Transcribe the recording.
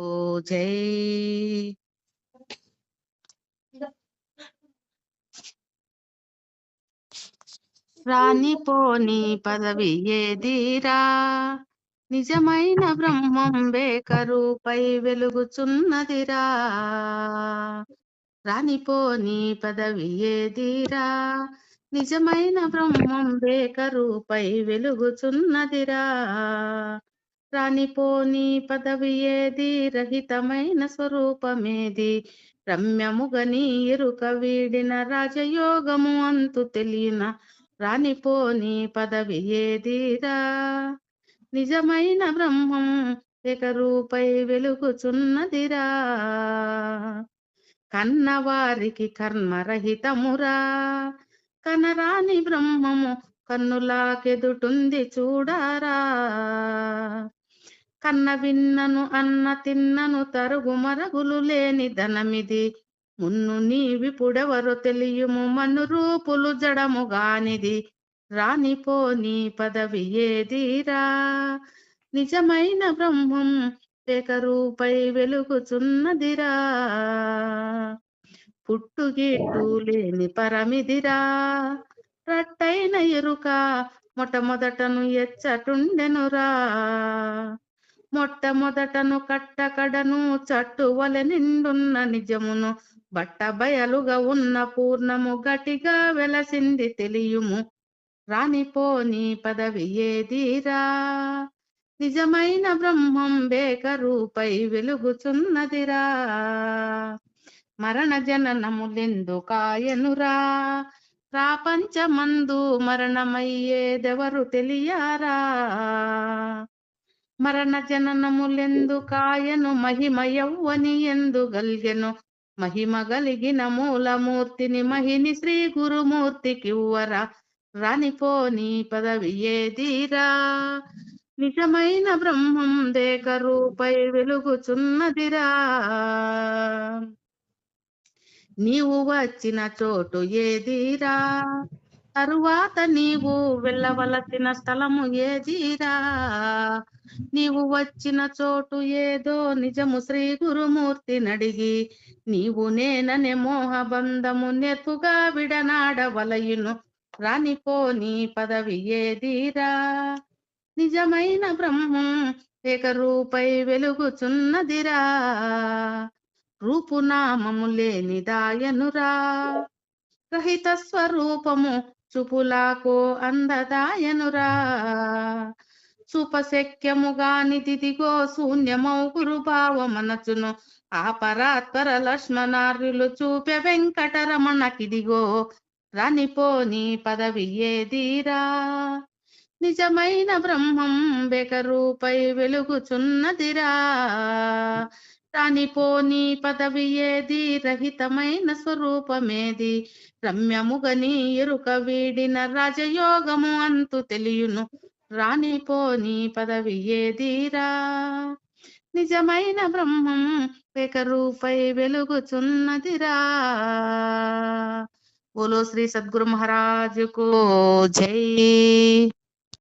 జై జై రానిపోని పదవి ఏదిరా? నిజమైన బ్రహ్మం బేకరుపై వెలుగుచున్నదిరా. రానిపోని పదవి ఏదిరా? నిజమైన బ్రహ్మం బేకరుపై వెలుగుచున్నదిరా. రానిపోని పదవి ఏది రహితమైన స్వరూపమేది. రమ్యముగని ఎరుక వీడిన రాజయోగము అంతు తెలియన రానిపోని పదవి ఏదిరా నిజమైన బ్రహ్మం ఏకరూపై వెలుగుచున్నదిరా కన్నవారికి కర్మరహితమురా కనరాని బ్రహ్మము కన్నులాకెదుటుంది చూడారా. కన్న విన్నను అన్న తిన్నను తరుగు మరగులు లేని ధనమిది. మున్ను నీవిపుడెవరు తెలియము మను రూపులు జడము గానిది. రానిపోని పదవి ఏదిరా? నిజమైన బ్రహ్మం ఏకరూపై వెలుగుచున్నదిరా. పుట్టుగీటు లేని పరమిదిరా. రట్టైన ఎరుక మొట్టమొదటను ఎచ్చటుండెనురా. మొట్టమొదటను కట్టకడను చట్టువల నిండున్న నిజమును బట్ట బయలుగా ఉన్న పూర్ణము గట్టిగా వెలసింది తెలియుము. రానిపోని పదవి ఏదిరా? నిజమైన బ్రహ్మం బేకరూపై వెలుగుచున్నదిరా. మరణ జననములెందు కాయనురా? ప్రాపంచమందు మరణమయ్యేదెవరు తెలియారా? మరణ జననములెందు కాయను మహిమ యౌవని ఎందు గల్గెను. మహిమ గలిగిన మూలమూర్తిని మహిని శ్రీ గురుమూర్తికివ్వరా? రానిపోని పదవి ఏదిరా నిజమైన బ్రహ్మం దేకరూపై వెలుగుచున్నదిరా. నీవు వచ్చిన చోటు ఏదిరా తరువాత నీవు వెళ్ళవలసిన స్థలము ఏదిరా? నీవు వచ్చిన చోటు ఏదో నిజము శ్రీ గురుమూర్తి నడిగి నీవు నేననే మోహబంధము నెప్పుగా విడనాడవలయును. రానిపోని పదవి ఏదిరా? నిజమైన బ్రహ్మం ఏకరూపై వెలుగుచున్నదిరా. రూపునామము లేని దాయనురా రహిత స్వరూపము చూపులాకో అందదాయనురా. సుపశక్యము గాని దిదిగో శూన్యమౌ గురుభావ ఆ పరాత్పర లక్ష్మణార్యులు చూపె వెంకటరమణకిదిగో. రానిపోని పదవి ఏదిరా. నిజమైన బ్రహ్మం బెకరూపై వెలుగుచున్నదిరా. రానిపోని పదవి ఏది రహితమైన స్వరూపమేది. రమ్యముగని ఎరుక వీడిన రాజయోగము అంతు తెలియును. రానిపోని పదవి ఏదిరా నిజమైన బ్రహ్మం ఏకరూపై వెలుగుచున్నదిరా. బోలో శ్రీ సద్గురు మహారాజుకు జై.